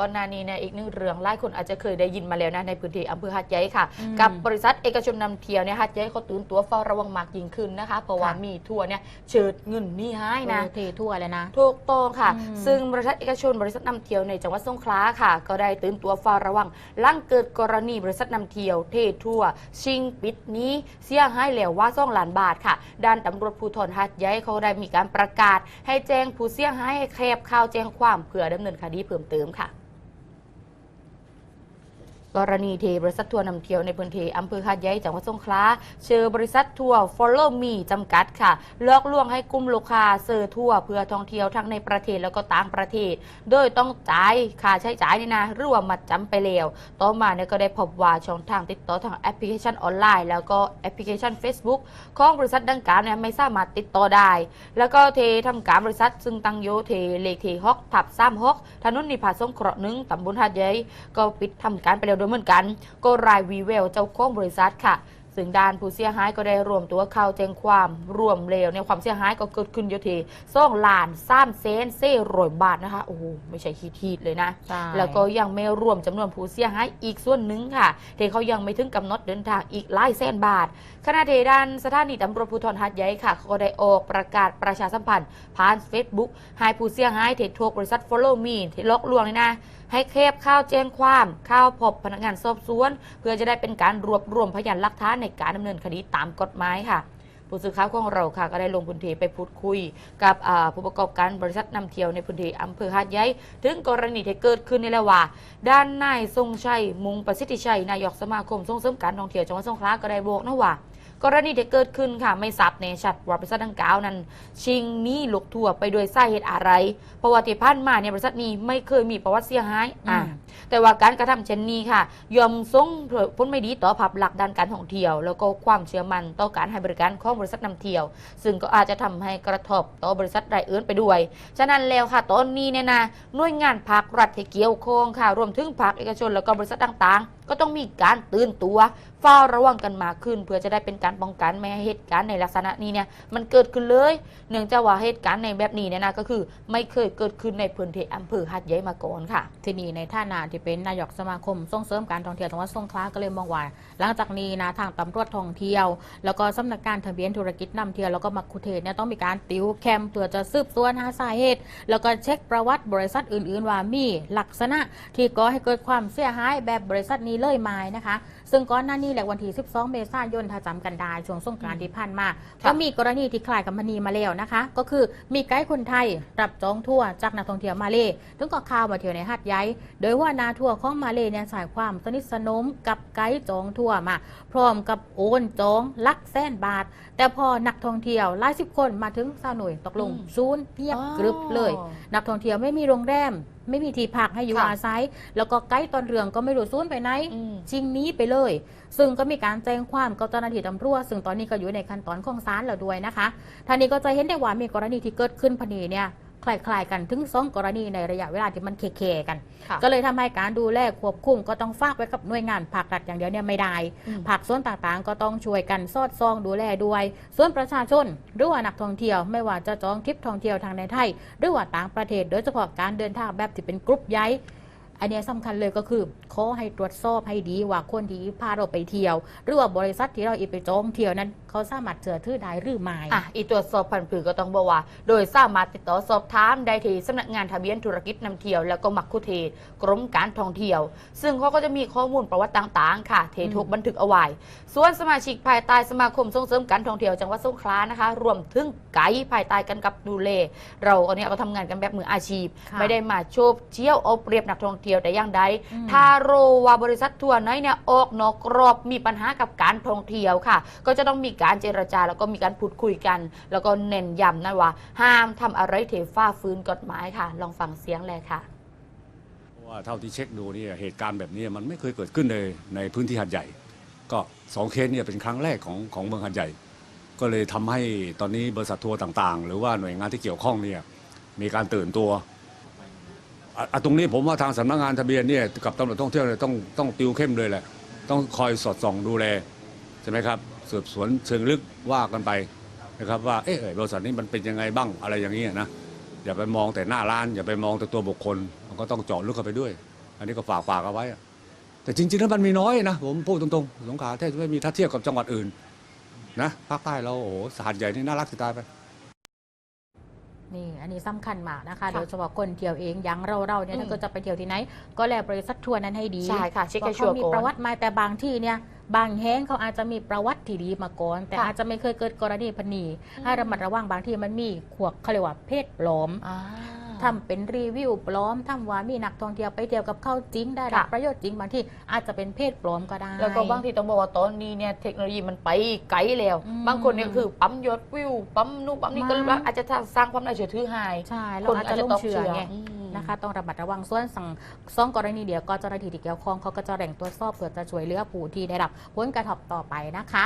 ก่อนหน้านี้เนี่ยอีกหนึ่งเรื่องหลายคนอาจจะเคยได้ยินมาแล้วนะในพื้นที่อำเภอหาดใหญ่ค่ะอืมกับบริษัทเอกชนนำเที่ยวเนี่ยหาดใหญ่เขาตื่นตัวเฝ้าระวังมากยิ่งขึ้นนะคะเพราะว่าค่ะมีทัวร์เนี่ยเชิดเงินหนี่ให้นะเออเททั่วเลยนะถูกต้องค่ะอืมซึ่งบริษัทเอกชนบริษัทนำเที่ยวในจังหวัดสงขลาค่ะ ก็ได้ตื่นตัวเฝ้าระวังหลังเกิดกรณีบริษัทนำเที่ยวเททัวร์ชิงปิดหนี้เสียหายแล้วว่าซ่องล้านบาทค่ะ ด้านตำรวจภูธรหาดใหญ่เขาได้มีการประกาศ ให้แจ้งผู้เสียหายให้แคบข่าวแจ้งความเพื่อดำเนินคดีเพิ่มเติมค่ะ กรณีเทบริษัททัวร์นำเที่ยวในพื้นที่อำเภอหาดใหญ่จังหวัดสงขลาเชื่อบริษัททัวร์ Follow Me จำกัดค่ะลอกลวงให้กลุ่มลูกค้าเซอร์ทัวร์เพื่อท่องเที่ยวทั้งในประเทศแล้วก็ต่างประเทศ โดยต้องจ่ายค่าใช้จ่ายนี่นะหรือว่ามัดจำไปแล้วต่อมาเนี่ยก็ได้พบว่าช่องทางติดต่อทางแอปพลิเคชันออนไลน์ แล้วก็แอปพลิเคชัน Facebook ของบริษัทดังกล่าวเนี่ยไม่สามารถติดต่อได้ แล้วก็เททำการบริษัท ซึ่งตั้งโยเทเลขเทฮอกทับซ้ำฮอกถนนนิพาสงเคราะห์หนึ่งตำบลหาดใหญ่ก็ปิดทำการไปแล้วด้วยเหมือนกัน ก็รายวีเวลเจ้าของบริษัทค่ะ ซึ่งด้านผู้เสียหายก็ได้รวมตัวเข้าแจ้งความรวมเลวในความเสียหายก็เกิดขึ้นโยทีซ่องล้านสามเซนเซ่รอยบาทนะคะ โอ้โห ไม่ใช่คีทีดเลยนะ ใช่ แล้วก็ยังไม่รวมจำนวนผู้เสียหายอีกส่วนหนึ่งค่ะที่เขายังไม่ถึงกำหนดเดินทางอีกหลายแสนบาท ขณะที่ด้านสถานีตำรวจภูธรหาดใหญ่ค่ะเขาก็ได้ออกประกาศประชาสัมพันธ์ ผ่าน Facebook ให้ผู้เสียหายที่ถูกบริษัท Follow Me ที่ลอกลวงนี่นะ ให้เคบข้าวแจ้งความเข้าวพบพนักงานสอบสวน เพื่อจะได้เป็นการรวบรวมพยานหลักฐานในการดำเนินคดีตามกฎหมายค่ะผู้สื่อข่าวของเราค่ะก็ได้ลงพื้นที่ไปพูดคุย กับผู้ประกอบการบริษัทนำเที่ยวในพื้นที่อำเภอหาดใหญ่ถึงกรณีที่เกิดขึ้นนี่แหละว่า ด้านนายทรงชัยมุงประสิทธิชัยนายกสมาคมส่งเสริมการท่องเที่ยวจังหวัดสงขลาก็ได้บอกนะว่ากรณีที่เกิดขึ้นค่ะไม่ทราบแน่ชัดว่าบริษัทดังกล่าวนั้น ชิงหนี้ลูกทัวร์ไปโดยสาเหตุอะไรเพราะว่าที่ผ่านมาเนี่ยบริษัทนี้ไม่เคยมีประวัติเสียหายอ่า แต่ว่าการกระทำเช่นนี้ค่ะยอมส่งผลไม่ดีต่อภาพลักษณ์ด้านการท่องเที่ยว แล้วก็ความเชื่อมั่นต่อการให้บริการของบริษัทนำเที่ยว ซึ่งก็อาจจะทำให้กระทบต่อบริษัทรายอื่นไปด้วย ฉะนั้นแล้วค่ะตอนนี้เนี่ยนะหน่วยงานภาครัฐที่เกี่ยวข้องค่ะรวมถึงภาคเอกชนแล้วก็บริษัทต่างๆ ก็ต้องมีการตื่นตัวเฝ้าระวังกันมากขึ้น เพื่อจะได้เป็นการป้องกันไม่ให้เหตุการณ์ในลักษณะนี้เนี่ยมันเกิดขึ้นเลย เนื่องจากว่าเหตุการณ์ในแบบนี้เนี่ยนะก็คือไม่เคยเกิดขึ้นในพื้นที่อำเภอหาดใหญ่มาก่อนค่ะ ที่นี่ในท่านาที่เป็นนายกสมาคมส่งเสริมการท่องเที่ยวจังหวัดสงขลาก็เลยมองว่าหลังจากนี้นะทางตำรวจท่องเที่ยว แล้วก็สำนักงานทะเบียนธุรกิจนำเที่ยวแล้วก็มักคุเทศเนี่ยต้องมีการติวแคมเพื่อจะสืบสวนหาสาเหตุ แล้วก็เช็คประวัติบริษัทอื่น ๆ ว่ามีลักษณะที่ก่อให้เกิดความเสียหายแบบบริษัทนี้เลยไหมนะคะ ซึ่งก่อนหน้านี้แหละวันที่ 12 เมษายนถ้าจำกันได้ช่วงสงกรานต์ที่ผ่านมาค่ะก็มีกรณีที่คล้ายกับมณีมาแล้วนะคะ ก็คือมีไกด์คนไทยรับจองทัวร์จากนักท่องเที่ยวมาเลถึงก็ข่าวมาเที่ยวในหาดใหญ่โดยว่านาทัวร์ของมาเลเนี่ยสายความสนิทสนมกับไกด์จองทัวร์มา พร้อมกับโอนจองลักแสนบาท แต่พอนักท่องเที่ยวหลายสิบคนมาถึงซาวหน่วยตกลงอืมศูนย์เงียบอ๋อกรึบเลย นักท่องเที่ยวไม่มีโรงแรม ไม่มีที่พักให้อยู่ค่ะอาศัย แล้วก็ไกด์ตอนเรืองก็ไม่รู้ศูนย์ไปไหน อืม ชิงหนี้ไปเลย ซึ่งก็มีการแจ้งความกับเจ้าหน้าที่ตำรวจซึ่งตอนนี้ก็อยู่ในขั้นตอนของศาลแล้วด้วยนะคะท่านนี้ก็จะเห็นได้ว่ามีกรณีที่เกิดขึ้นพอดีเนี่ย คล้ายๆกันถึงสองกรณีในระยะเวลาที่มันเคๆกันค่ะก็เลยทำให้การดูแลควบคุมก็ต้องฝากไว้กับหน่วยงานภาครัฐอย่างเดียวเนี่ยไม่ได้อืมภาคส่วนต่างๆ ก็ต้องช่วยกันสอดส่องดูแลด้วย ส่วนประชาชนหรือว่านักท่องเที่ยวไม่ว่าจะจองทริปท่องเที่ยวทางในไทย หรือว่าต่างประเทศ โดยเฉพาะการเดินทางแบบที่เป็นกรุ๊ปใหญ่ อันเนี้ยสำคัญเลยก็คือขอให้ตรวจสอบให้ดีว่าคนที่พาเราไปเที่ยว หรือว่าบริษัทที่เราอีไปจองเที่ยวนั้น เขาสามารถเชื่อถือได้หรือไม่อะอีตรวจสอบพันธุ์ผือก็ต้องบอกว่า โดยสามารถติดต่อสอบถามได้ที่สำนักงานทะเบียนธุรกิจนำเที่ยว แล้วก็มักคุเทศกรมการท่องเที่ยว ซึ่งเขาก็จะมีข้อมูลประวัติต่างๆ ค่ะ เทถูกบันทึกเอาไว้ส่วนสมาชิกภายใต้สมาคมส่งเสริมการท่องเที่ยวจังหวัดสงขลานะคะ รวมถึงไกด์ภายใต้กันกับดูเล เราก็เนี่ยก็ทำงานกันแบบมืออาชีพค่ะไม่ได้มาโชบเชี่ยวเอาเปรียบนักท่องเที่ยวแต่อย่างใดอืมถ้ารู้ว่าบริษัททัวร์ไหนเนี่ยออกนอกกรอบมีปัญหากับการท่องเที่ยวค่ะ ก็จะต้องมีการเจรจาแล้วก็มีการพูดคุยกัน แล้วก็เน้นย้ำนะว่า ห้ามทำอะไรเทฟ้าฟื้นกฎหมายค่ะ ลองฟังเสียงเลยค่ะเพราะว่าเท่าที่เช็คดูเนี่ยเหตุการณ์แบบนี้มันไม่เคยเกิดขึ้นเลยในพื้นที่หัดใหญ่ ก็สองเคสเนี่ยเป็นครั้งแรกของของเมืองหัดใหญ่ ก็เลยทำให้ตอนนี้บริษัททัวร์ต่างๆ หรือว่าหน่วยงานที่เกี่ยวข้องเนี่ยมีการตื่นตัว อะตรงนี้ผมว่าทางสำนักงานทะเบียนเนี่ยกับตำรวจท่องเที่ยวเนี่ยต้องต้องติวเข้มเลยแหละ ต้องคอยสอดส่องดูแลใช่ไหมครับสืบสวนเชิงลึกว่ากันไปนะครับว่าเออบริษัทนี้มันเป็นยังไงบ้างอะไรอย่างนี้ยนะอย่าไปมองแต่หน้าร้าน อย่าไปมองแต่ตัวบุคคลมันก็ต้องเจาะลึกเข้าไปด้วย อันนี้ก็ฝากฝากเอาไว้ แต่จริงๆแล้วมันมีน้อยนะผมพูดตรงๆสงขลาแทบจะไม่มีถ้าเทียบกับจังหวัดอื่นนะภาคใต้เราโอ้โหสหัสใหญ่นี่น่ารักสุดตายไป นี่อันนี้สำคัญมากนะคะค่ะโดยเฉพาะคนเที่ยวเองอยังเราเราๆเนี่ยอืมถ้าเกิดจะไปเที่ยวที่ไหน ก็แลบริษัททัวร์นั้นให้ดีใช่ค่ะเช็คให้ว่าชัวเขาร์มีก่อนประวัติมาแต่บางที่เนี่ยบางแห้งเขาอาจจะมีประวัติที่ดีมาก่อน แต่ค่ะอาจจะไม่เคยเกิดกรณีพันนีอืมให้ระมัดระวังบางที่มันมีขวกเขาเรียกว่าเพศปลอม อ่าทำเป็นรีวิวปลอมทำว่ามีนักท่องเที่ยวไปเที่ยวกับเข้าจริงได้รับค่ะประโยชน์จริงบางที่อาจจะเป็นเพศปลอมก็ได้ แล้วก็บางทีต้องบอกว่าตอนนี้เนี่ยเทคโนโลยีมันไปไกลแล้วอืมบางคนเนี่ยคือปั๊มยอดวิวปั๊มนู่นปั๊มนี่ก็มาอาจจะสร้างความน่าเชื่อถือให้ใช่เราคนอาจอาจจะจะลงต้องเชื่อเชื่อไงอืมนะคะต้องระมัดระวังส่วนสั่งสองกรณีเดียวก็เจ้าหน้าที่ที่เกี่ยวข้องเขาก็จะแหล่งตรวจสอบเพื่อจะช่วยเหลือผู้ที่ได้รับผลกระทบต่อไปนะคะ